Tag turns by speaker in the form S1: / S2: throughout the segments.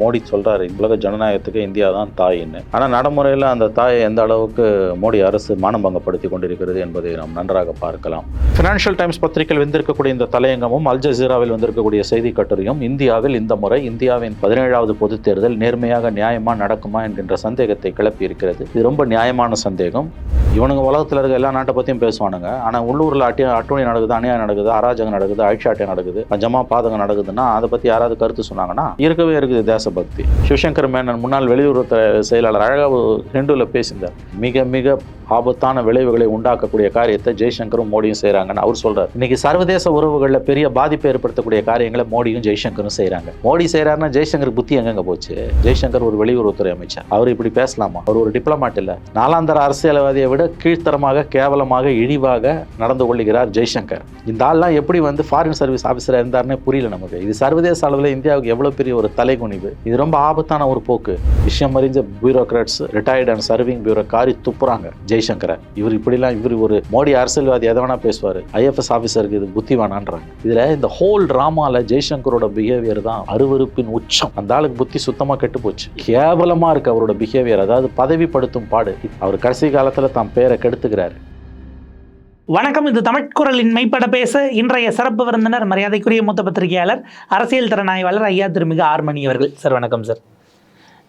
S1: மோடி சொல்றாரு உலக ஜனநாயகத்துக்கு இந்தியா தான் தாயின்னு. ஆனால் நடைமுறையில் அந்த தாயை எந்த அளவுக்கு மோடி அரசு மானபங்கப்படுத்தி கொண்டிருக்கிறது என்பதை நாம் நன்றாக பார்க்கலாம். ஃபினான்ஷியல் டைம்ஸ் பத்திரிகையில் வந்திருக்கக்கூடிய இந்த தலையங்கமும் அல் ஜசீராவில் வந்திருக்கக்கூடிய செய்தி கட்டுரையும் இந்தியாவில் இந்த முறை இந்தியாவின் பதினேழாவது பொதுத் தேர்தல் நேர்மையாக நியாயமா நடக்குமா என்கின்ற சந்தேகத்தை கிளப்பி இருக்கிறது. இது ரொம்ப நியாயமான சந்தேகம். இவனுங்க உலகத்தில் இருக்க எல்லா நாட்டை பற்றியும் பேசுவானுங்க. ஆனால் உள்ளூரில் அட்டி அட்டுணி நடக்குது அநியாயம் நடக்குது அராஜகம் நடக்குது அழிச்சாட்டம் நடக்குது பஞ்சமா பாதகம் நடக்குதுன்னா அதை பற்றி யாராவது கருத்து சொன்னாங்கன்னா இருக்கவே இருக்குது. தேசபக்தி சிவசங்கர் மேனன் முன்னாள் வெளியுறவுத்துறை செயலாளர் அழகாக ஹிந்துவில் பேசியிருந்தார். மிக மிக ஆபத்தான விளைவுகளை உண்டாக்கக்கூடிய காரியத்தை ஜெய்சங்கரும் மோடியும் செய்கிறாங்கன்னு அவர் சொல்றார். இன்னைக்கு சர்வதேச உறவுகளில் பெரிய பாதிப்பை ஏற்படுத்தக்கூடிய காரியங்களை மோடியும் ஜெய்சங்கரும் செய்கிறாங்க மோடி செய்கிறாருன்னா ஜெய்சங்கர் புத்தி எங்கெங்க போச்சு? ஜெய்சங்கர் ஒரு வெளியுறவுத்துறை அமைச்சர். அவர் இப்படி பேசலாமா? அவர் ஒரு டிப்ளமாட் இல்லை. நாலாந்தர அரசியல்வாதியை விட கீழ்த்தரமாக கேவலமாக இழிவாக நடந்து கொள்ளுகிறார் ஜெய்சங்கர். இந்த ஆள்லாம் எப்படி வந்து ஃபாரின் சர்வீஸ் ஆஃபீஸராக இருந்தார்னே புரியல நமக்கு. இது சர்வதேச அளவில் இந்தியாவுக்கு எவ்வளோ பெரிய ஒரு தலைகுனிவு. இது ரொம்ப ஆபத்தான ஒரு போக்கு. விஷயம் அறிஞ்ச bureaucrats retired and serving bureau காரி துப்புறாங்க. ஜெய்சங்கரை. இவர் இப்படிலாம் இவர் ஒரு மோடி அரசியல்வாதி எதை வேணா பேசுவார். ஐஎஃப்எஸ் ஆஃபீஸருக்கு இது புத்தி வேணான்றாங்க. இதில் இந்த ஹோல் ட்ராமாவில் ஜெய்சங்கரோட பிஹேவியர் தான் அருவருப்பின் உச்சம். அந்த ஆளுக்கு புத்தி சுத்தமாக கெட்டு போச்சு. கேவலமாக இருக்கு அவரோட பிஹேவியர் அதாவது பதவிப்படுத்தும் பாடு. அவர் கடைசி காலத்தில் தான் பேரை கெடுத்துக்கிறாரு.
S2: வணக்கம் இது தமிழ்குரலின் மெய்ப்பட பேச இன்றைய சிறப்பு விருந்தினர் மரியாதைக்குரிய மூத்த பத்திரிகையாளர் அரசியல் திறனாய்வாளர் ஐயா திருமிகு ஆர்மணி அவர்கள். சார் வணக்கம் சார்.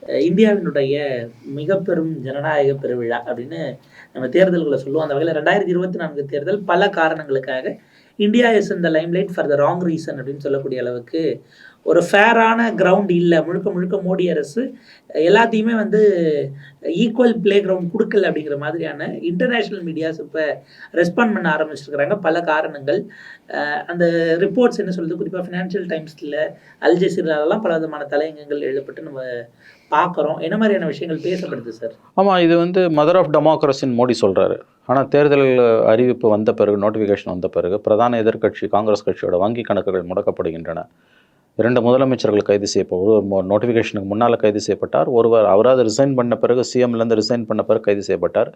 S2: அஹ் இந்தியாவினுடைய மிக பெரும் ஜனநாயக பெருவிழா அப்படின்னு நம்ம தேர்தல்களை சொல்லுவோம். அந்த வகையில் ரெண்டாயிரத்தி இருபத்தி நான்கு தேர்தல் பல காரணங்களுக்காக India is in the limelight for the wrong reason அப்படின்னு சொல்லக்கூடிய அளவுக்கு ஒரு ஃபேரான கிரவுண்ட் இல்லை. முழுக்க முழுக்க மோடி அரசு எல்லாத்தையுமே வந்து ஈக்குவல் பிளே கிரவுண்ட் கொடுக்கல அப்படிங்கிற மாதிரியான இன்டர்நேஷ்னல் மீடியாஸ் இப்போ ரெஸ்பாண்ட் பண்ண ஆரம்பிச்சிருக்கிறாங்க. பல காரணங்கள். அந்த ரிப்போர்ட்ஸ் என்ன சொல்கிறது குறிப்பாக ஃபினான்ஷியல் டைம்ஸில் அல் பல விதமான தலையங்கங்கள் எழுதப்பட்டு நம்ம பார்க்குறோம் என்ன மாதிரியான விஷயங்கள் பேசப்படுது சார்
S1: ஆமாம் இது வந்து மதர் ஆஃப் டெமோக்ரஸின்னு மோடி சொல்கிறாரு ஆனால் தேர்தல் அறிவிப்பு வந்த பிறகு நோட்டிஃபிகேஷன் வந்த பிறகு பிரதான எதிர்க்கட்சி காங்கிரஸ் கட்சியோட வங்கி கணக்குகள் முடக்கப்படுகின்றன. இரண்டு முதலமைச்சர்கள் கைது செய்யப்போ ஒரு நோட்டிஃபிகேஷனுக்கு முன்னால் கைது செய்யப்பட்டார். ஒருவர் அவராது ரிசைன் பண்ண பிறகு சிஎம்லேருந்து ரிசைன் பண்ண பிறகு கைது செய்யப்பட்டார்.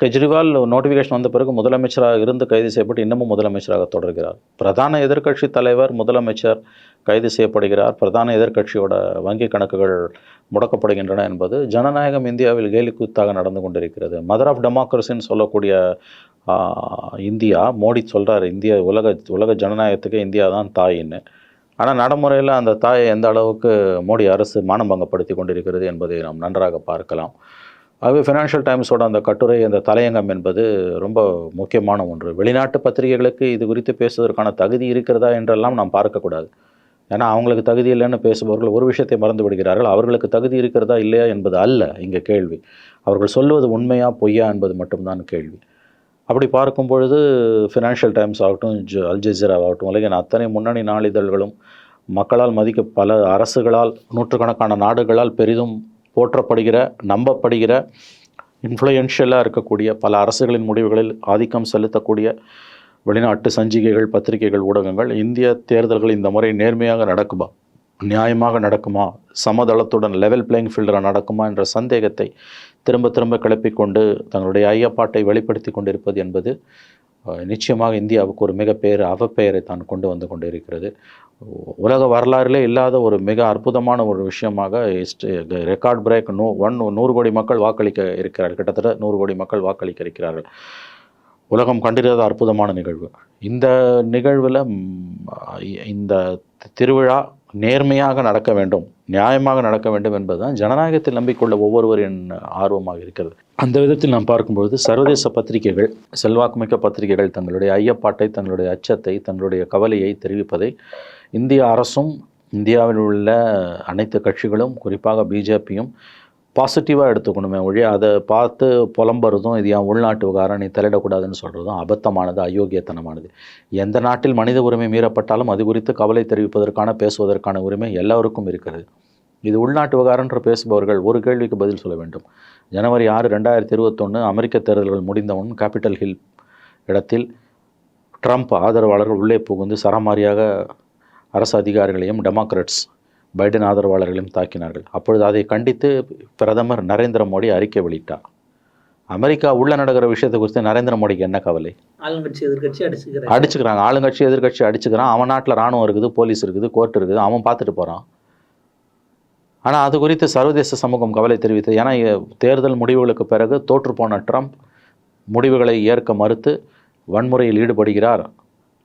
S1: கெஜ்ரிவால் நோட்டிஃபிகேஷன் வந்த பிறகு முதலமைச்சராக இருந்து கைது செய்யப்பட்டு இன்னமும் முதலமைச்சராக தொடர்கிறார். பிரதான எதிர்க்கட்சி தலைவர் முதலமைச்சர் கைது செய்யப்படுகிறார். பிரதான எதிர்க்கட்சியோட வங்கி கணக்குகள் முடக்கப்படுகின்றன என்பது ஜனநாயகம் இந்தியாவில் கேலிக்கூத்தாக நடந்து கொண்டிருக்கிறது. மதர் ஆஃப் டெமோக்ரஸின்னு சொல்லக்கூடிய இந்தியா மோடி சொல்கிறார் இந்தியா உலக உலக ஜனநாயகத்துக்கு இந்தியா தான் தாயின்னு. ஆனால் நடைமுறையில் அந்த தாயை எந்த அளவுக்கு மோடி அரசு மானபங்கப்படுத்தி கொண்டிருக்கிறது என்பதை நாம் நன்றாக பார்க்கலாம். ஆகவே ஃபினான்ஷியல் டைம்ஸோட அந்த கட்டுரை அந்த தலையங்கம் என்பது ரொம்ப முக்கியமான ஒன்று. வெளிநாட்டு பத்திரிகைகளுக்கு இது குறித்து பேசுவதற்கான தகுதி இருக்கிறதா என்றெல்லாம் நாம் பார்க்கக்கூடாது ஏன்னா அவங்களுக்கு தகுதி இல்லைன்னு பேசுபவர்கள் ஒரு விஷயத்தை மறந்து விடுகிறார்கள். அவர்களுக்கு தகுதி இருக்கிறதா இல்லையா என்பது அல்ல இங்கே கேள்வி. அவர்கள் சொல்வது உண்மையா பொய்யா என்பது மட்டும்தான் கேள்வி. அப்படி பார்க்கும் பொழுது ஃபினான்ஷியல் டைம்ஸ் ஆகட்டும் ஜ அல் ஆகட்டும் உலகின் அத்தனை முன்னணி நாளிதழ்களும் மக்களால் மதிக்க பல அரசுகளால் நூற்றுக்கணக்கான நாடுகளால் பெரிதும் போற்றப்படுகிற நம்பப்படுகிற இன்ஃப்ளூயன்ஷியலாக இருக்கக்கூடிய பல அரசுகளின் முடிவுகளில் ஆதிக்கம் செலுத்தக்கூடிய வெளிநாட்டு சஞ்சிகைகள் பத்திரிகைகள் ஊடகங்கள் இந்திய தேர்தல்கள் இந்த முறை நேர்மையாக நடக்குமா? நியாயமாக நடக்குமா? சமதளத்துடன் லெவல் பிளேயிங் ஃபீல்டில் நடக்குமா? என்ற சந்தேகத்தை திரும்ப திரும்ப கிளப்பிக்கொண்டு தங்களுடைய ஐயப்பாட்டை வெளிப்படுத்தி கொண்டிருப்பது என்பது நிச்சயமாக இந்தியாவுக்கு ஒரு மிகப்பெயர் அவப்பெயரை தான் கொண்டு வந்து கொண்டிருக்கிறது. உலக வரலாறிலே இல்லாத ஒரு மிக அற்புதமான ஒரு விஷயமாக ரெக்கார்ட் பிரேக் நூ ஒன் நூறு கோடி மக்கள் வாக்களிக்க இருக்கிறார்கள். கிட்டத்தட்ட நூறு கோடி மக்கள் வாக்களிக்க இருக்கிறார்கள். உலகம் கண்டிராத அற்புதமான நிகழ்வு. இந்த நிகழ்வில் இந்த திருவிழா நேர்மையாக நடக்க வேண்டும் நியாயமாக நடக்க வேண்டும் என்பதுதான் ஜனநாயகத்தில் நம்பிக்கொள்ள ஒவ்வொருவரின் ஆர்வமாக இருக்கிறது. அந்த விதத்தில் நாம் பார்க்கும்பொழுது சர்வதேச பத்திரிகைகள் செல்வாக்குமிக்க பத்திரிகைகள் தங்களுடைய ஐயப்பாட்டை தங்களுடைய அச்சத்தை தங்களுடைய கவலையை தெரிவிப்பதை இந்திய அரசும் இந்தியாவில் உள்ள அனைத்து கட்சிகளும் குறிப்பாக பிஜேபியும் பாசிட்டிவாக எடுத்துக்கணுமே ஒழிய அதை பார்த்து புலம்புறதும் இது என் உள்நாட்டு விவகாரம் நீ தலையிடக்கூடாதுன்னு சொல்கிறதும் அபத்தமானது அயோக்கியத்தனமானது. எந்த நாட்டில் மனித உரிமை மீறப்பட்டாலும் அது குறித்து கவலை தெரிவிப்பதற்கான பேசுவதற்கான உரிமை எல்லோருக்கும் இருக்கிறது. இது உள்நாட்டு விவகாரம்ன்ற பேசுபவர்கள் ஒரு கேள்விக்கு பதில் சொல்ல வேண்டும். ஜனவரி ஆறு ரெண்டாயிரத்தி இருபத்தொன்று அமெரிக்க தேர்தல்கள் முடிந்தவுடன் கேபிட்டல் ஹில் இடத்தில் ட்ரம்ப் ஆதரவாளர்கள் உள்ளே புகுந்து சரமாரியாக அரசு அதிகாரிகளையும் டெமோக்ராட்ஸ் பைடன் ஆதரவாளர்களையும் தாக்கினார்கள். அப்பொழுது அதை கண்டித்து பிரதமர் நரேந்திர மோடி அறிக்கை வெளியிட்டார். அமெரிக்கா உள்ள நடக்கிற விஷயத்தை குறித்து நரேந்திர மோடிக்கு என்ன கவலை?
S2: ஆளுங்கட்சி எதிர்கட்சி அடிச்சுக்கிறாங்க.
S1: அடிச்சுக்கிறாங்க. ஆளுங்கட்சி எதிர்க்கட்சி அடிச்சுக்கிறான். அவன் நாட்டில் ராணுவம் இருக்குது போலீஸ் இருக்குது கோர்ட் இருக்குது அவன் பார்த்துட்டு போகிறான் ஆனால் அது குறித்து சர்வதேச சமூகம் கவலை தெரிவித்தது. ஏன்னா தேர்தல் முடிவுகளுக்கு பிறகு தோற்றுப்போன ட்ரம்ப் முடிவுகளை ஏற்க மறுத்து வன்முறையில் ஈடுபடுகிறார்.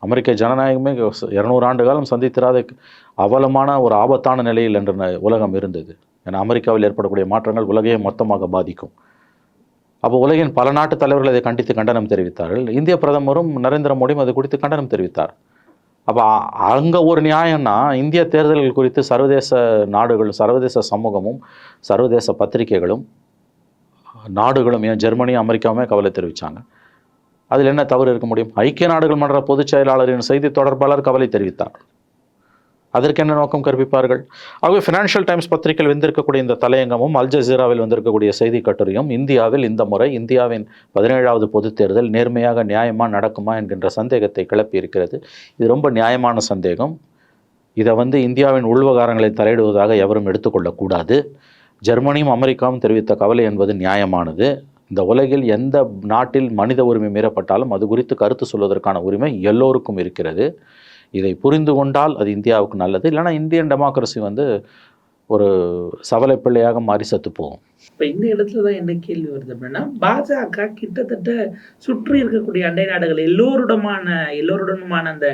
S1: அமெரிக்க ஜனநாயகமே இரநூறு ஆண்டு காலம் சந்தித்திராத அவலமான ஒரு ஆபத்தான நிலையில் என்று ந- உலகம் இருந்தது. ஏன்னா அமெரிக்காவில் ஏற்படக்கூடிய மாற்றங்கள் உலகையே மொத்தமாக பாதிக்கும். அப்போ உலகின் பல நாட்டு தலைவர்கள் அதை கண்டித்து கண்டனம் தெரிவித்தார்கள். இந்திய பிரதமரும் நரேந்திர மோடியும் அது குறித்து கண்டனம் தெரிவித்தார். அப்போ அங்கே ஒரு நியாயம்னா இந்திய தேர்தல்கள் குறித்து சர்வதேச நாடுகள் சர்வதேச சமூகமும் சர்வதேச பத்திரிகைகளும் நாடுகளும் ஏன் ஜெர்மனியும் அமெரிக்காவுமே கவலை தெரிவித்தாங்க அதில் என்ன தவறு இருக்க முடியும்? ஐக்கிய நாடுகள் மன்ற பொதுச் செயலாளரின் செய்தி தொடர்பாளர் கவலை தெரிவித்தார். அதற்கு என்ன நோக்கம் கற்பிப்பார்கள்? ஆகவே ஃபினான்ஷியல் டைம்ஸ் பத்திரிகையில் வந்திருக்கக்கூடிய இந்த தலையங்கமும் அல் ஜசீராவில் வந்திருக்கக்கூடிய செய்தி கட்டுரையும் இந்தியாவில் இந்த முறை இந்தியாவின் பதினேழாவது பொதுத் தேர்தல் நேர்மையாக நியாயமாக நடக்குமா என்கின்ற சந்தேகத்தை கிளப்பி இருக்கிறது இது ரொம்ப நியாயமான சந்தேகம். இதை வந்து இந்தியாவின் உள்வகாரங்களை தலையிடுவதாக எவரும் எடுத்துக்கொள்ளக்கூடாது. ஜெர்மனியும் அமெரிக்காவும் தெரிவித்த கவலை என்பது நியாயமானது. இந்த உலகில் எந்த நாட்டில் மனித உரிமை மீறப்பட்டாலும் அது குறித்து கருத்து சொல்வதற்கான உரிமை எல்லோருக்கும் இருக்கிறது. இதை புரிந்து கொண்டால் அது இந்தியாவுக்கு நல்லது. இல்லைன்னா இந்தியன் டெமோக்ரஸி வந்து ஒரு சவலை பிள்ளையாக மாறி செத்து போகும்.
S2: இப்போ இந்த இடத்துல தான் என்ன கேள்வி வருது அப்படின்னா பாஜக கிட்டத்தட்ட சுற்றி இருக்கக்கூடிய அண்டை நாடுகள் எல்லோருடமான எல்லோருடனுமான அந்த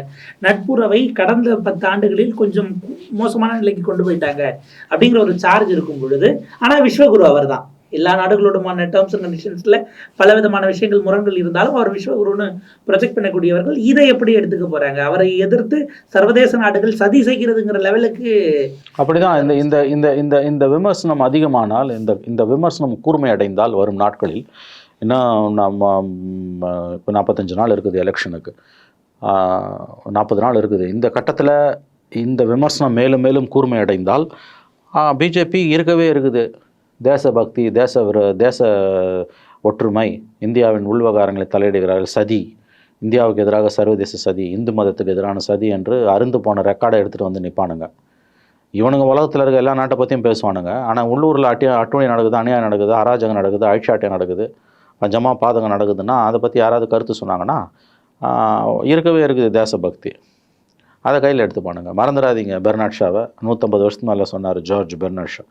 S2: நட்புறவை கடந்த பத்து ஆண்டுகளில் கொஞ்சம் மோசமான நிலைக்கு கொண்டு போயிட்டாங்க அப்படிங்கிற ஒரு சார்ஜ் இருக்கும் பொழுது ஆனால் விஸ்வகுரு அவர் தான் எல்லா நாடுகளோடுமான டேர்ம்ஸ் அண்ட் கண்டிஷன்ஸில் பல விதமான விஷயங்கள் முரண்கள் இருந்தாலும் அவர் விஸ்வகுருன்னு ப்ரொஜெக்ட் பண்ணக்கூடியவர்கள் இதை எப்படி எடுத்துக்க போகிறாங்க அவரை எதிர்த்து சர்வதேச நாடுகள் சதி செய்கிறதுங்கிற லெவலுக்கு
S1: அப்படிதான். இந்த இந்த இந்த இந்த இந்த விமர்சனம் அதிகமானால் இந்த இந்த விமர்சனம் கூர்மை அடைந்தால் வரும் நாட்களில் இன்னும் நம்ம இப்போ நாற்பத்தஞ்சு நாள் இருக்குது எலெக்ஷனுக்கு நாற்பது நாள் இருக்குது. இந்த கட்டத்தில் இந்த விமர்சனம் மேலும் மேலும் கூர்மை அடைந்தால் பிஜேபி இருக்கவே இருக்குது. தேசபக்தி தேச தேச ஒற்றுமை இந்தியாவின் உள்விவகாரங்களை தலையிடுகிறார்கள். சதி. இந்தியாவுக்கு எதிராக சர்வதேச சதி இந்து மதத்துக்கு எதிரான சதி என்று அருந்து போன ரெக்கார்டை எடுத்துகிட்டு வந்து நிற்பானுங்க இவனுங்க உலகத்தில் இருக்க எல்லா நாட்டை பற்றியும் பேசுவானுங்க. ஆனால் உள்ளூரில் அட்டியா அட்டுணி நடக்குது அநியாயம் நடக்குது அராஜகம் நடக்குது அழிச்சாட்டியம் நடக்குது பஞ்சமாக பாதகம் நடக்குதுன்னா அதை பற்றி யாராவது கருத்து சொன்னாங்கன்னா இருக்கவே இருக்குது தேசபக்தி. அதை கையில் எடுத்துப்பானுங்க. மறந்துடாதீங்க பெர்னாட் ஷாவை. நூற்றம்பது வருஷத்துக்கு மேலே சொன்னார் ஜார்ஜ் பெர்னாட் ஷா.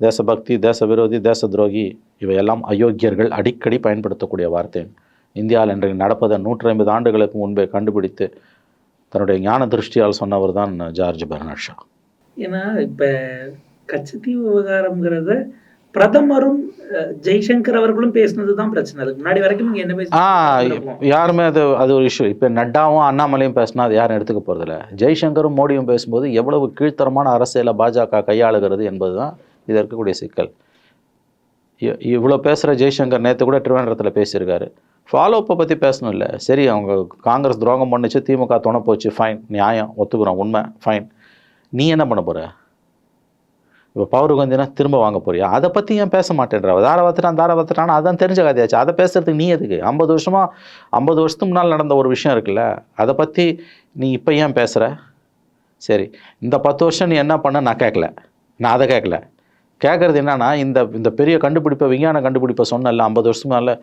S1: தேசபக்தி தேச விரோதி தேச துரோகி இவையெல்லாம் அயோக்கியர்கள் அடிக்கடி பயன்படுத்தக்கூடிய வார்த்தை. இந்தியாவில் இன்றைக்கு நடப்பதை நூற்றி ஐம்பது ஆண்டுகளுக்கு முன்பே கண்டுபிடித்து தன்னுடைய ஞான திருஷ்டியால் சொன்னவர் தான் ஜார்ஜ் பெர்னாட் ஷா.
S2: ஏன்னா இப்ப கச்சத்தீவு விவகாரம்ங்கிறத பிரதமரும் ஜெய்சங்கர் அவர்களும் பேசினது தான் பிரச்சனை. அதுக்கு முன்னாடி வரைக்கும் இங்க என்ன
S1: ஆ
S2: பேசி
S1: யாருமே அது அது ஒரு இஷ்யூ இப்போ நட்டாவும் அண்ணாமலையும் பேசினா அது யாரும் எடுத்துக்க போகிறதில்ல ஜெய்சங்கரும் மோடியும் பேசும்போது எவ்வளவு கீழ்த்தரமான அரசியலை பாஜக கையாளுகிறது என்பது தான் இது இருக்கக்கூடிய சிக்கல். இவ்வளோ பேசுகிற ஜெய்சங்கர் நேற்று கூட திருவேண்டரத்தில் பேசியிருக்காரு. ஃபாலோ அப்பை பற்றி பேசணும் இல்லை சரி அவங்க காங்கிரஸ் துரோகம் பண்ணுச்சு திமுக துணை போச்சு ஃபைன் நியாயம் ஒத்துக்கிறோம் உண்மை ஃபைன் நீ என்ன பண்ண போகிற இப்போ பவர் வந்தினா திரும்ப வாங்க போறியா? அதை பற்றி ஏன் பேச மாட்டேன்றா? தார வத்துட்டான் தார வத்துட்டான் அதான் தெரிஞ்ச கதையாச்சு. அதை பேசுறதுக்கு நீ எதுக்கு? ஐம்பது வருஷமா ஐம்பது வருஷத்துக்கு முன்னால் நடந்த ஒரு விஷயம் இருக்குல்ல. அதை பற்றி நீ இப்போ ஏன் பேசுகிற சரி இந்த பத்து வருஷம் நீ என்ன பண்ண? நான் கேட்கல. நான் அதை கேட்கல. கேட்குறது என்னன்னா இந்த இந்த பெரிய கண்டுபிடிப்பை விஞ்ஞான கண்டுபிடிப்பை சொன்னல ஐம்பது வருஷத்துக்கு மேலே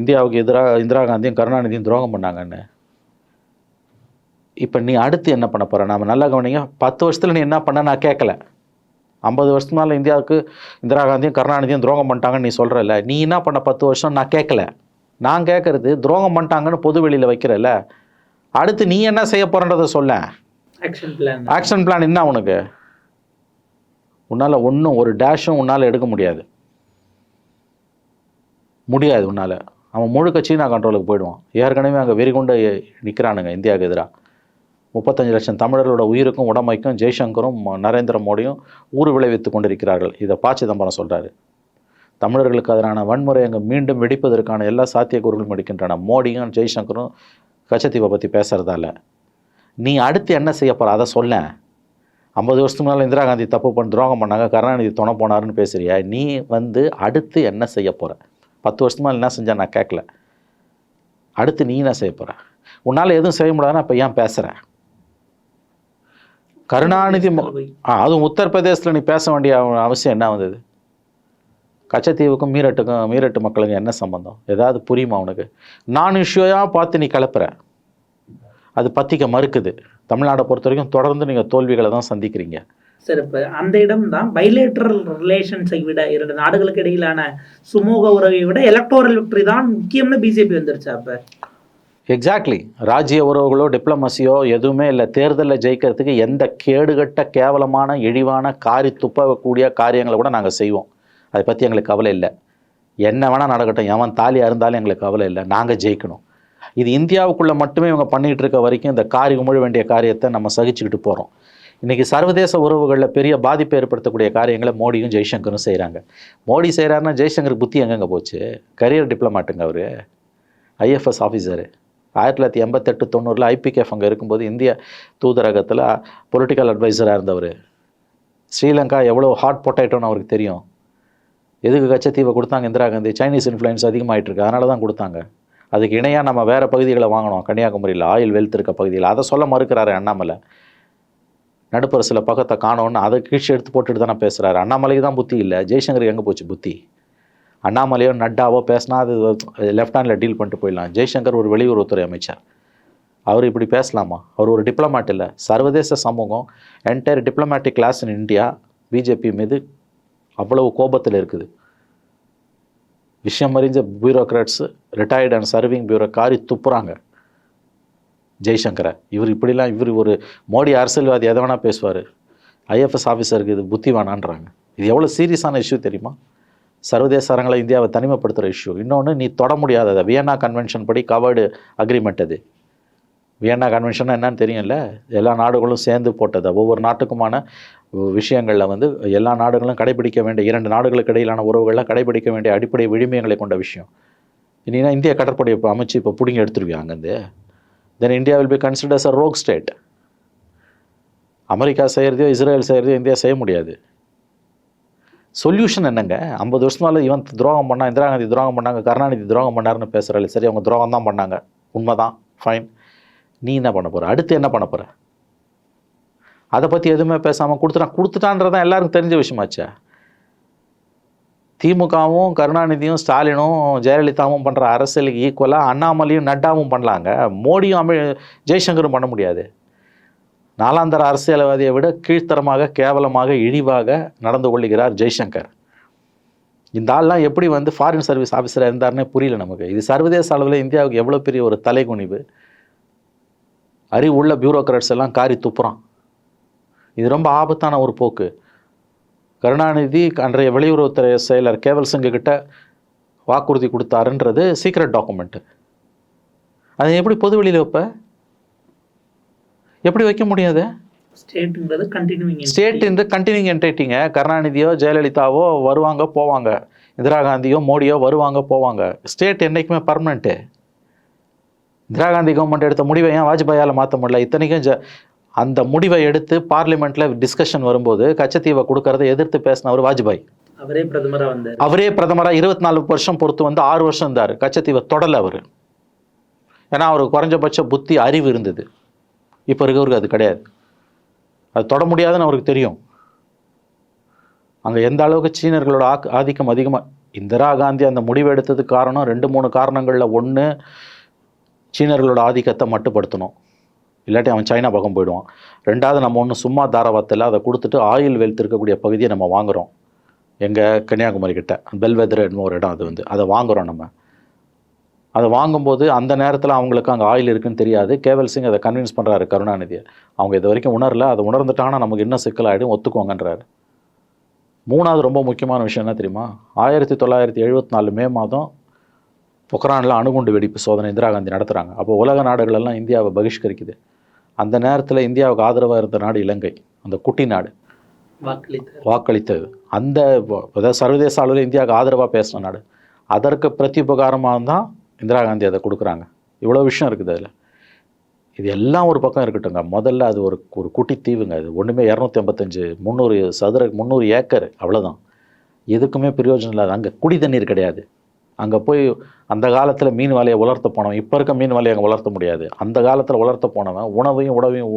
S1: இந்தியாவுக்கு எதிராக இந்திரா காந்தியும் கருணாநிதியும் துரோகம் பண்ணாங்கன்னு இப்போ நீ அடுத்து என்ன பண்ண போற? நாம நல்லா கவனிங்க பத்து வருஷத்தில் நீ என்ன பண்ண? நான் கேட்கல ஐம்பது வருஷத்துக்கு மேலே இந்தியாவுக்கு இந்திரா காந்தியும் கருணாநிதியும் துரோகம் பண்ணிட்டாங்கன்னு நீ சொல்கிறல்ல நீ என்ன பண்ண பத்து வருஷம்? நான் கேட்கல நான் கேட்குறது துரோகம் பண்ணிட்டாங்கன்னு பொது வெளியில் வைக்கிறல்ல. அடுத்து நீ என்ன செய்ய போறன்றதை சொல்ல
S2: ஆக்ஷன் பிளான்
S1: ஆக்ஷன் பிளான் என்ன உனக்கு? உன்னால் ஒன்றும் ஒரு டேஷும் உன்னால் எடுக்க முடியாது. முடியாது உன்னால். அவன் முழுக்க சீனா கண்ட்ரோலுக்கு போயிடுவான். ஏற்கனவே அங்கே வெறிகொண்டு நிற்கிறானுங்க இந்தியாவுக்கு எதிராக முப்பத்தஞ்சு லட்சம் தமிழர்களோட உயிருக்கும் உடமைக்கும் ஜெய்சங்கரும் நரேந்திர மோடியும் ஊறு விளைவித்து கொண்டிருக்கிறார்கள். இதை பா சிதம்பரம் சொல்கிறாரு தமிழர்களுக்கு எதிரான வன்முறை அங்கே மீண்டும் வெடிப்பதற்கான எல்லா சாத்தியக்கூறுகளும் எடுக்கின்றன மோடியும் ஜெய்சங்கரும் கச்சத்தீவை பற்றி பேசுகிறதால நீ அடுத்து என்ன செய்ய போகிற அதை சொல்லேன். ஐம்பது வருஷத்துக்கு முன்னால் இந்திரா காந்தி தப்பு பண்ண துரோகம் பண்ணாங்க கருணாநிதி துணை போனாருன்னு பேசுறியா? நீ வந்து அடுத்து என்ன செய்ய போகிற பத்து வருஷத்துக்கு மேலே என்ன செஞ்சா? நான் கேட்கல அடுத்து நீ என்ன செய்ய போகிற உன்னால் எதுவும் செய்ய முடியாதுன்னா இப்போ ஏன் பேசுகிற கருணாநிதி ஆ அதுவும் உத்தரப்பிரதேசத்தில் நீ பேச வேண்டிய அவ- அவசியம் என்ன வந்தது? கச்சத்தீவுக்கும் மீரட்டுக்கும் மீரட்டு மக்களுக்கும் என்ன சம்பந்தம்? ஏதாவது புரியுமா உனக்கு? நான் இஷ்யூயாக பார்த்து நீ கிளப்புற. அது பத்திக்க மறுக்குது. தமிழ்நாடை பொறுத்த வரைக்கும் தொடர்ந்து நீங்கள் தோல்விகளை தான் சந்திக்கிறீங்க.
S2: சார் இப்போ அந்த இடம் தான் பைலேட்டரல் ரிலேஷன்ஸை விட இரண்டு நாடுகளுக்கு இடையிலான சுமூக உறவை விட எலக்டோரல் விக்டரி தான் முக்கியம்னு பிஜேபி வந்துருச்சு அப்போ?
S1: எக்ஸாக்ட்லி ராஜ்ய உறவுகளோ டிப்ளமசியோ எதுவுமே இல்லை. தேர்தலில் ஜெயிக்கிறதுக்கு எந்த கேடுகட்ட கேவலமான இழிவான காரி துப்பக்கூடிய காரியங்களை கூட நாங்கள் செய்வோம். அதை பற்றி எங்களுக்கு கவலை இல்லை. என்ன வேணால் நடக்கட்டும். எவன் தாலியாக இருந்தாலும் எங்களுக்கு கவலை இல்லை. நாங்கள் ஜெயிக்கணும். இது இந்தியாவுக்குள்ளே மட்டுமே இவங்க பண்ணிகிட்டு இருக்க வரைக்கும் இந்த காரி உமிழ வேண்டிய காரியத்தை நம்ம சகிச்சுக்கிட்டு போகிறோம் இன்றைக்கி சர்வதேச உறவுகளில் பெரிய பாதிப்பை ஏற்படுத்தக்கூடிய காரியங்களை மோடியும் ஜெய்சங்கரும் செய்கிறாங்க மோடி செய்கிறாருன்னா ஜெய்சங்கருக்கு புத்தி எங்கெங்கே போச்சு? கரியர் டிப்ளமாட்டுங்க அவர். ஐஎஃப்எஸ் ஆஃபீஸரு ஆயிரத்தி தொள்ளாயிரத்தி எண்பத்தெட்டு தொண்ணூறில் ஐபிகேஃப் அங்கே இருக்கும்போது இந்திய தூதரகத்தில் பொலிட்டிக்கல் அட்வைசராக இருந்தவர். ஸ்ரீலங்கா எவ்வளோ ஹாட் பொட்டேட்டோன்னு அவருக்கு தெரியும். எதுக்கு கச்சத்தீவை கொடுத்தாங்க இந்திரா காந்தி? சைனீஸ் இன்ஃப்ளூயன்ஸ் அதிகமாகிட்டு இருக்கு. அதனால தான் கொடுத்தாங்க. அதுக்கு இணையாக நம்ம வேறு பகுதிகளை வாங்கணும். கன்னியாகுமரியில் ஆயில் வெல்த் இருக்க பகுதியில். அதை சொல்ல மறுக்கிறாரு அண்ணாமலை. நடுப்புற சில பக்கத்தை காணோன்னு அதை கீழ்ச்சி எடுத்து போட்டுட்டு தானே பேசுகிறாரு அண்ணாமலைக்கு தான் புத்தி இல்லை. ஜெய்சங்கருக்கு எங்கே போச்சு புத்தி? அண்ணாமலையோ நட்டாவோ பேசினா அது லெஃப்ட் ஹேண்டில் டீல் பண்ணிட்டு போயிடலாம். ஜெய்சங்கர் ஒரு வெளியுறவுத்துறை அமைச்சர். அவர் இப்படி பேசலாமா? அவர் ஒரு டிப்ளமேட் இல்லை. சர்வதேச சமூகம் entire diplomatic class in India BJP மீது அவ்வளவு கோபத்தில் இருக்குது. விஷயம் அறிஞ்ச bureaucrats retired and serving bureau காரி துப்புறாங்க. ஜெய்சங்கரை இவர் இப்படிலாம் இவர் ஒரு மோடி அரசியல்வாதி எதை வேணால் பேசுவார். ஐஎஃப்எஸ் ஆஃபீஸருக்கு இது புத்தி வேணான்றாங்க. இது எவ்வளோ சீரியஸான இஷ்யூ தெரியுமா? சர்வதேச அரங்களை இந்தியாவை தனிமைப்படுத்துகிற இஷ்யூ இன்னொன்று நீ தொட முடியாததை. வியன்னா கன்வென்ஷன் படி கவர்டு அக்ரிமெண்ட் அது. வியன்னா கன்வென்ஷன் என்னன்னு தெரியும்ல? எல்லா நாடுகளும் சேர்ந்து போட்டது. ஒவ்வொரு நாட்டுக்குமான விஷயங்களில் வந்து எல்லா நாடுகளும் கடைபிடிக்க வேண்டிய இரண்டு நாடுகளுக்கு இடையிலான உறவுகளில் கடைபிடிக்க வேண்டிய அடிப்படை விழுமியங்களை கொண்ட விஷயம். இனினா இந்திய கடற்படையை இப்போ அமைச்சு இப்போ பிடிங்கி எடுத்துருவியா அங்கேருந்து. Then India will be considers a rogue state America செய்கிறதையோ Israel செய்கிறதையோ இந்தியா செய்ய முடியாது. சொல்யூஷன் என்னங்க? ஐம்பது வருஷமால இவன் துரோகம் பண்ணான் இந்திரா காந்தி துரோகம் பண்ணாங்க கருணாநிதி துரோகம் பண்ணாருன்னு பேசுகிறாள் சரி அவங்க துரோகம் தான் பண்ணாங்க. உண்மைதான். ஃபைன் நீ என்ன பண்ண போற? அடுத்து என்ன பண்ண போற? அதை பற்றி எதுவுமே பேசாமல் கொடுத்துட்டான் கொடுத்துட்டான்றதான் எல்லாருக்கும் தெரிஞ்ச விஷயமாச்சே. திமுகவும் கருணாநிதியும் ஸ்டாலினும் ஜெயலலிதாவும் பண்ணுற அரசியலுக்கு ஈக்குவலாக அண்ணாமலையும் நட்டாவும் பண்ணலாங்க. மோடியும் அமி ஜெய்சங்கரும் பண்ண முடியாது. நாலாந்தர அரசியல்வாதியை விட கீழ்த்தரமாக கேவலமாக இழிவாக நடந்து கொள்ளுகிறார் ஜெய்சங்கர். இந்த ஆள்லாம் எப்படி வந்து ஃபாரின் சர்வீஸ் ஆஃபீஸராக இருந்தார்னே புரியல நமக்கு. இது சர்வதேச அளவில் இந்தியாவுக்கு எவ்வளோ பெரிய ஒரு தலைகுனிவு. அறிவுள்ள பியூரோக்ராட்ஸ் எல்லாம் காரி துப்புறான். இது ரொம்ப ஆபத்தான ஒரு போக்கு. கருணாநிதி அன்றைய வெளியுறவுத்துறை செயலர் கேவல் சிங்கு கிட்ட வாக்குறுதி கொடுத்தாருன்றது சீக்ரெட் டாக்குமெண்ட்டு அதை எப்படி பொது வெளியில் வைப்ப? எப்படி வைக்க முடியாது
S2: ஸ்டேட்டுங்கிறது கண்டினியூவிங்
S1: ஸ்டேட் இந்த கண்டினியூங் என்டைட்டிங்க கருணாநிதியோ ஜெயலலிதாவோ வருவாங்க போவாங்க. இந்திரா காந்தியோ மோடியோ வருவாங்க போவாங்க. ஸ்டேட் என்றைக்குமே பர்மனெண்ட்டு இந்திரா காந்தி கவர்மெண்ட் எடுத்த முடிவை ஏன் வாஜ்பாயால் மாற்ற முடியல? இத்தனைக்கும் ஜ அந்த முடிவை எடுத்து பார்லிமெண்ட்டில் டிஸ்கஷன் வரும்போது கச்சத்தீவை கொடுக்கறதை எதிர்த்து பேசினவர் வாஜ்பாய்.
S2: அவரே பிரதமரா வந்தார்.
S1: அவரே பிரதமராக இருபத்தி நாலு வருஷம் பொறுத்து வந்து ஆறு வருஷம் இருந்தார். கச்சத்தீவை தொடலை அவர். ஏன்னா அவருக்கு குறைஞ்சபட்ச புத்தி அறிவு இருந்தது. இப்போ இருக்கவருக்கு அது கிடையாது. அது தொட முடியாதுன்னு அவருக்கு தெரியும். அங்கே எந்த அளவுக்கு சீனர்களோட ஆக் ஆதிக்கம் அதிகமாக இந்திரா காந்தி அந்த முடிவு எடுத்ததுக்கு காரணம் ரெண்டு மூணு காரணங்களில் ஒன்று சீனர்களோட ஆதிக்கத்தை மட்டுப்படுத்தணும். இல்லாட்டி அவன் சைனா பக்கம் போயிடுவான். ரெண்டாவது நம்ம ஒன்று சும்மா தாராவத்தில் அதை கொடுத்துட்டு ஆயில் வெல்த் இருக்கக்கூடிய பகுதியை நம்ம வாங்குகிறோம் எங்கள் கன்னியாகுமரி கிட்ட. பெல்வெதர் ஒரு இடம் அது வந்து. அதை வாங்குகிறோம் நம்ம. அதை வாங்கும்போது அந்த நேரத்தில் அவங்களுக்கு அங்கே ஆயில் இருக்குன்னு தெரியாது. கேவல் சிங் அதை கன்வின்ஸ் பண்ணுறாரு கருணாநிதியை. அவங்க இது வரைக்கும் உணரல. அதை உணர்ந்துட்டாங்கன்னா நமக்கு இன்னும் சிக்கலாயிடும் ஒத்துக்கோங்கன்றாரு. மூணாவது ரொம்ப முக்கியமான விஷயம் என்ன தெரியுமா? ஆயிரத்தி தொள்ளாயிரத்தி எழுபத்தி நாலு மே மாதம் பொக்ரானில் அணுகுண்டு வெடிப்பு சோதனை இந்திரா காந்தி நடத்துகிறாங்க அப்போ உலக நாடுகள் எல்லாம் இந்தியாவை பகிஷ்கரிக்குது. அந்த நேரத்தில் இந்தியாவுக்கு ஆதரவாக இருந்த நாடு இலங்கை அந்த குட்டி நாடு. வாக்களித்தது. அந்த அதாவது சர்வதேச அளவில் இந்தியாவுக்கு ஆதரவாக பேசின நாடு. அதற்கு பிரத்யுபகாரமாக தான் இந்திரா காந்தி அதை கொடுக்குறாங்க. இவ்வளோ விஷயம் இருக்குது அதில். இது எல்லாம் ஒரு பக்கம் இருக்கட்டுங்க முதல்ல அது ஒரு ஒரு குட்டி தீவுங்க அது. ஒன்றுமே இரநூத்தி ஐம்பத்தஞ்சு முந்நூறு சதுர முந்நூறு ஏக்கர் அவ்வளோதான் எதுக்குமே பிரயோஜனம் இல்லாத அங்கே குடி தண்ணீர் கிடையாது. அங்கே போய் அந்த காலத்தில் மீன் வலையை வளர்த்த போனவன் இப்போ இருக்க மீன் வலையை அங்கே வளர்த்த முடியாது. அந்த காலத்தில் வளர்த்த போனவன் உணவையும் உடவையும்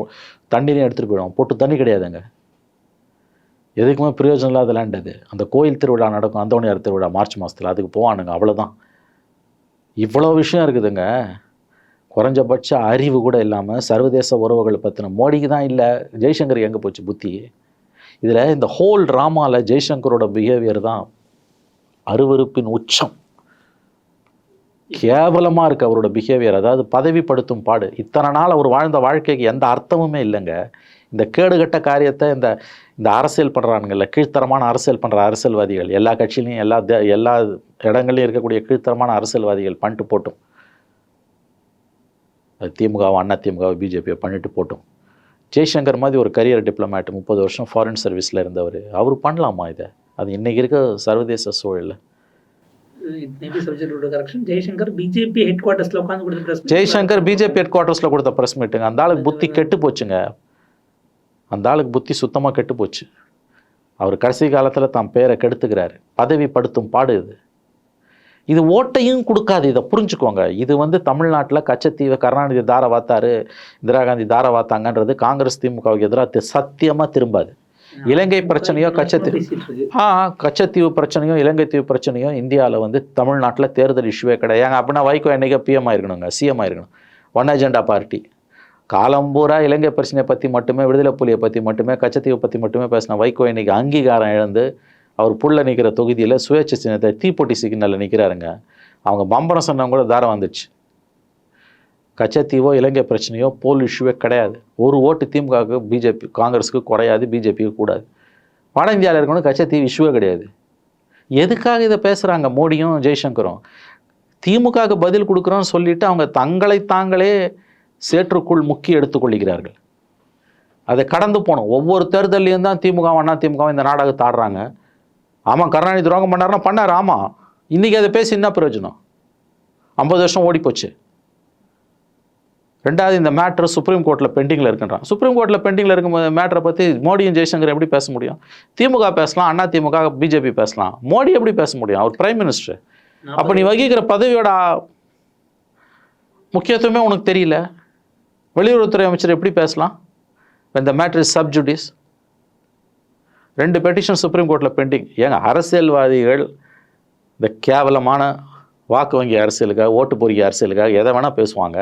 S1: தண்ணீரையும் எடுத்துகிட்டு போயிடுவான். போட்டு தண்ணி கிடையாதுங்க எதுக்குமே பிரயோஜனம் இல்லாத லேண்ட் அது. அந்த கோயில் திருவிழா நடக்கும் அந்தோணியார் திருவிழா மார்ச் மாதத்தில் அதுக்கு போவானுங்க அவ்வளோதான் இவ்வளோ விஷயம் இருக்குதுங்க. குறைஞ்சபட்ச அறிவு கூட இல்லாமல் சர்வதேச உறவுகளை பற்றின மோடிக்கு தான் இல்லை ஜெய்சங்கர் எங்கே போச்சு புத்தி? இதில் இந்த ஹோல் ட்ராமாவில் ஜெய்சங்கரோட பிஹேவியர் தான் அருவருப்பின் உச்சம். கேவலமாக இருக்குது அவரோட பிஹேவியர் அதாவது பதவிப்படுத்தும் பாடு. இத்தனை நாள் அவர் வாழ்ந்த வாழ்க்கைக்கு எந்த அர்த்தமுமே இல்லைங்க. இந்த கேடுகட்ட காரியத்தை இந்த இந்த அரசியல் பண்ணுறானுங்கல்ல கீழ்த்தரமான அரசியல் பண்ணுற அரசியல்வாதிகள் எல்லா கட்சியிலையும் எல்லா தே- எல்லா இடங்கள்லையும் இருக்கக்கூடிய கீழ்த்தரமான அரசியல்வாதிகள் பண்ணிட்டு போட்டும். அது திமுகவோ அண்ணா திமுகவோ பிஜேபியோ பண்ணிட்டு போட்டும். ஜெய்சங்கர் மாதிரி ஒரு கரியர் டிப்ளமேட் முப்பது வருஷம் ஃபாரின் சர்வீஸில் இருந்தவர். அவர் பண்ணலாமா இதை? அது இன்றைக்கி இருக்க சர்வதேச சூழலில்.
S2: பிஜேபி ஹெட் குவார்ட்டர்ஸ்ல உட்காந்து கொடுத்த press meet.
S1: Jaishankar BJP head குவார்ட்டர்ஸில் கொடுத்த ப்ரெஸ் மீட்டுங்க அந்த ஆளுக்கு புத்தி கெட்டு போச்சுங்க. அந்த ஆளுக்கு புத்தி சுத்தமாக கெட்டு போச்சு. அவர் கடைசி காலத்தில் தான் பேரை கெடுத்துக்கிறாரு. பதவிப்படுத்தும் பாடு இது. இது ஓட்டையும் கொடுக்காது. இதை புரிஞ்சுக்கோங்க. இது வந்து தமிழ்நாட்டில் கச்சத்தீவை கருணாநிதி தார வாத்தாரு இந்திரா காந்தி தார வாத்தாங்கன்றது காங்கிரஸ் திமுகவுக்கு எதிராக சத்தியமாக திரும்பாது. இலங்கை பிரச்சனையோ கச்சத்தீவு ஆ கச்சத்தீவு பிரச்சனையும் இலங்கை தீவு பிரச்சனையும் இந்தியாவில் வந்து தமிழ்நாட்டில் தேர்தல் இஷ்யூவே கிடையாது. அப்படின்னா வைகோ என்னைக்கு பிஎம் ஆயிருக்கணுங்க சிஎம் ஆயிருக்கணும். ஒன் அஜெண்டா பார்ட்டி காலம்பூரா இலங்கை பிரச்சனையை பற்றி மட்டுமே விடுதலை புலியை பற்றி மட்டுமே கச்சத்தீவை பற்றி மட்டுமே பேசின வைகோ இன்னைக்கு அங்கீகாரம் இழந்து அவர் புள்ள நிற்கிற தொகுதியில் சுயேட்சை சின்னத்தை தீப்பொட்டி சிக்னலில் நிற்கிறாருங்க அவங்க பம்பரம் சொன்னவங்க கூட தாரம் வந்துச்சு கச்சத்தீவோ இலங்கை பிரச்சனையோ போல் இஷ்யூவே கிடையாது. ஒரு ஓட்டு திமுகவுக்கு பிஜேபி காங்கிரஸுக்கு குறையாது பிஜேபிக்கு கூடாது. வட இந்தியாவில் இருக்கணும் கச்சத்தீவு இஷ்யூவே கிடையாது. எதுக்காக இதை பேசுகிறாங்க மோடியும் ஜெய்சங்கரும். திமுகவுக்கு பதில் கொடுக்குறோன்னு சொல்லிவிட்டு அவங்க தங்களை தாங்களே சேற்றுக்குள் முக்கி எடுத்துக்கொள்கிறார்கள். அதை கடந்து போனோம். ஒவ்வொரு தேர்தல்லையும் தான் திமுக அண்ணா திமுக இந்த நாடகத்தை ஆடுறாங்க. ஆமாம் கருணாநிதி துரோகம் பண்ணாருன்னா பண்ணார். ஆமாம் இன்றைக்கி அதை பேசி என்ன பிரயோஜனம்? ஐம்பது வருஷம் ஓடி போச்சு ரெண்டாவது இந்த மேட்ரு சுப்ரீம் கோர்ட்டில் பெண்டிங்கில் இருக்குன்றான். சுப்ரீம் கோர்ட்டில் பெண்டிங்கில் இருக்கும் மேட்டரை பற்றி மோடியும் ஜெய்சங்கர் எப்படி பேச முடியும்? திமுக பேசலாம் அண்ணா திமுக பிஜேபி பேசலாம். மோடி எப்படி பேச முடியும்? அவர் பிரைம் மினிஸ்டர் அப்போ நீ வகிக்கிற பதவியோட முக்கியத்துவமே உனக்கு தெரியல. வெளியுறவுத்துறை அமைச்சர் எப்படி பேசலாம்? இந்த மேட்ரு இஸ் சப்ஜுடிஸ் ரெண்டு பெட்டிஷன் சுப்ரீம் கோர்ட்டில் பெண்டிங் ஏங்க அரசியல்வாதிகள் இந்த கேவலமான வாக்கு வங்கி அரசியலுக்காக ஓட்டு பொறிக்கை அரசியலுக்காக எதை வேணால் பேசுவாங்க.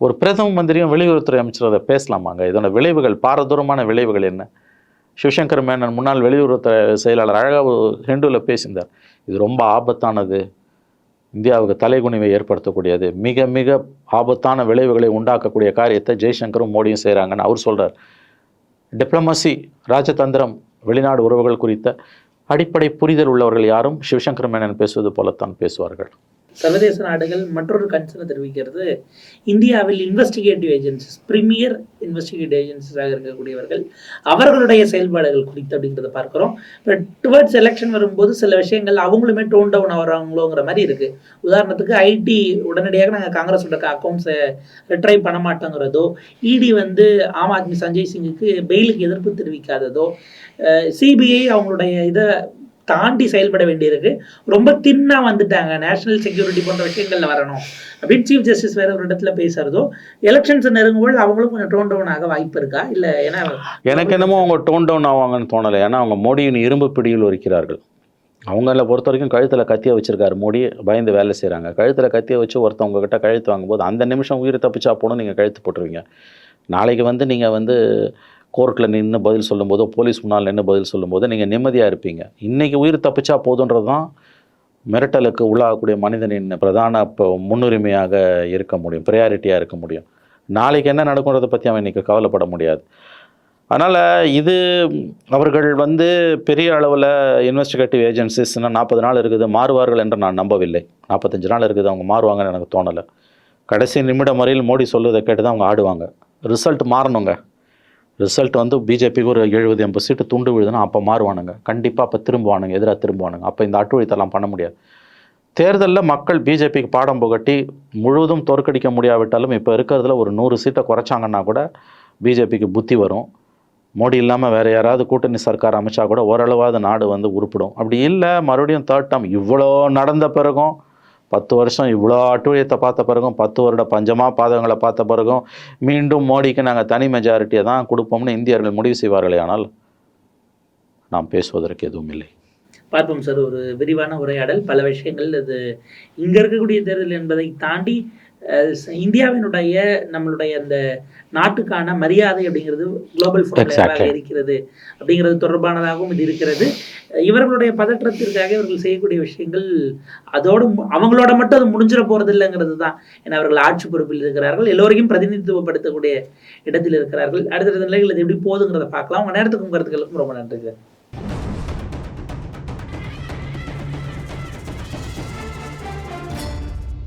S1: ஒரு பிரதம மந்திரியும் வெளியுறவுத்துறை அமைச்சரும் அதை பேசலாமாங்க? இதோட விளைவுகள் பாரதூரமான விளைவுகள் என்ன? சிவசங்கர் மேனன் முன்னாள் வெளியுறவுத்துறை செயலாளர் அழகாக ஹிண்டுவில் பேசியிருந்தார். இது ரொம்ப ஆபத்தானது. இந்தியாவுக்கு தலைகுனிவை ஏற்படுத்தக்கூடியது. மிக மிக ஆபத்தான விளைவுகளை உண்டாக்கக்கூடிய காரியத்தை ஜெய்சங்கரும் மோடியும் செய்கிறாங்கன்னு அவர் சொல்கிறார் டிப்ளமசி ராஜதந்திரம் வெளிநாடு உறவுகள் குறித்த அடிப்படை புரிதல் உள்ளவர்கள் யாரும் சிவசங்கர் மேனன் பேசுவது போலத்தான் பேசுவார்கள்.
S2: சர்வதேச நாடுகள் மற்றொரு கன்சர்னை தெரிவிக்கிறது. இந்தியாவில் இன்வெஸ்டிகேட்டிவ் ஏஜென்சிஸ் பிரீமியர் இன்வெஸ்டிகேட்டிவ் ஏஜென்சிஸாக இருக்கக்கூடியவர்கள் அவர்களுடைய செயல்பாடுகள் குறித்து அப்படிங்கிறத பார்க்குறோம். பட் டுவர்ட்ஸ் எலெக்ஷன் வரும்போது சில விஷயங்கள் அவங்களுமே டோன் டவுன் ஆகிறாங்களோங்கிற மாதிரி இருக்குது உதாரணத்துக்கு ஐடி உடனடியாக நாங்கள் காங்கிரஸோட அக்கௌண்ட்ஸை ரிட்ரை பண்ண மாட்டோங்கிறதோ இடி வந்து ஆம் ஆத்மி சஞ்சய் சிங்குக்கு பெயிலுக்கு எதிர்ப்பு தெரிவிக்காததோ சிபிஐ அவங்களுடைய இதை தாண்டி செயல்பட வேண்டியிருக்கு. ரொம்ப தின்னா வந்துட்டாங்க. நேஷனல் செக்யூரிட்டி போன்ற விஷயங்கள்ல வரணும். அப்படின்னு சீஃப் ஜஸ்டிஸ் வேற ஒரு இடத்துல பேசுறதோ எலெக்ஷன்ஸ் நெருங்கும்போது அவங்களும் கொஞ்சம் டோன் டவுன் ஆக வாய்ப்பு இருக்கா? இல்ல ஏன்னா
S1: எனக்கு என்னமோ அவங்க டோன் டவுன் ஆவாங்கன்னு தோணலை. ஏன்னா அவங்க மோடியின் இரும்பு பிடியில் இருக்கிறார்கள் அவங்கள பொறுத்த வரைக்கும் கழுத்தில் கத்தியை வச்சிருக்காரு மோடி. பயந்து வேலை செய்கிறாங்க கழுத்தில் கத்தியை வச்சு ஒருத்தவங்க கிட்ட கழுத்து வாங்கும்போது அந்த நிமிஷம் உயிர் தப்பிச்சா போகணும் நீங்கள் கழுத்து போட்டுருவீங்க. நாளைக்கு வந்து நீங்கள் வந்து கோர்ட்டில் நின்று பதில் சொல்லும்போதோ போலீஸ் முன்னால் நின்று பதில் சொல்லும்போது நீங்கள் நிம்மதியாக இருப்பீங்க. இன்றைக்கி உயிர் தப்பிச்சா போதுன்றது தான் மிரட்டலுக்கு உள்ளாகக்கூடிய மனிதனின் பிரதான இப்போ முன்னுரிமையாக இருக்க முடியும் ப்ரையாரிட்டியாக இருக்க முடியும். நாளைக்கு என்ன நடக்குன்றதை பற்றி அவன் இன்றைக்கி கவலைப்பட முடியாது. அதனால் இது அவர்கள் வந்து பெரிய அளவில் இன்வெஸ்டிகேட்டிவ் ஏஜென்சிஸ்னால் நாற்பது நாள் இருக்குது மாறுவார்கள் என்று நான் நம்பவில்லை. நாற்பத்தஞ்சு நாள் இருக்குது அவங்க மாறுவாங்கன்னு எனக்கு தோணலை. கடைசி நிமிடம் வரையில் மோடி சொல்லுவதை கேட்டு தான் அவங்க ஆடுவாங்க. ரிசல்ட் மாறணுங்க. ரிசல்ட் வந்து பிஜேபிக்கு ஒரு எழுபது எண்பது சீட்டு துண்டு விழுதுன்னா அப்போ மாறுவானுங்க. கண்டிப்பாக அப்போ திரும்புவானுங்க எதிராக திரும்புவானுங்க. அப்போ இந்த அட்டுழித்தெல்லாம் பண்ண முடியாது. தேர்தலில் மக்கள் பிஜேபிக்கு பாடம் புகட்டி முழுவதும் தோற்கடிக்க முடியாவிட்டாலும் இப்போ இருக்கிறதுல ஒரு நூறு சீட்டை குறைச்சாங்கன்னா கூட பிஜேபிக்கு புத்தி வரும். மோடி இல்லாமல் வேறு யாராவது கூட்டணி சர்க்கார் அமைச்சா கூட ஓரளவாவது நாடு வந்து உருப்பிடும். அப்படி இல்லை மறுபடியும் தேர்ட் டேர்ம் இவ்வளோ நடந்த பிறகும் பத்து வருஷம் இவ்வளோ அட்டுழியத்தை பார்த்த பிறகும் பத்து வருட பஞ்சமா பாதகங்களை பார்த்த பிறகும் மீண்டும் மோடிக்கு நாங்கள் தனி மெஜாரிட்டியை தான் கொடுப்போம்னு இந்தியர்கள் முடிவு செய்வார்களே ஆனால் நாம் பேசுவதற்கு எதுவும் இல்லை.
S2: பார்ப்போம் சார் ஒரு விரிவான உரையாடல். பல விஷயங்கள் அது இங்கே இருக்கக்கூடிய தேர்தல் என்பதை தாண்டி இந்தியாவினுடைய நம்மளுடைய அந்த நாட்டுக்கான மரியாதை அப்படிங்கிறது குளோபல். இருக்கிறது அப்படிங்கிறது தொடர்பானதாகவும் இது இருக்கிறது. இவர்களுடைய பதற்றத்திற்காக இவர்கள் செய்யக்கூடிய விஷயங்கள் அதோடு அவங்களோட மட்டும் அது முடிஞ்சிட போறது இல்லைங்கிறது தான். ஏன்னா அவர்கள் ஆட்சி பொறுப்பில் இருக்கிறார்கள். எல்லோரையும் பிரதிநிதித்துவப்படுத்தக்கூடிய இடத்தில் இருக்கிறார்கள். அடுத்த நிலைகள் அது எப்படி போகுதுங்கிறத பார்க்கலாம். உங்க நேரத்துக்கும் கருத்துக்களுக்கும் ரொம்ப நன்றி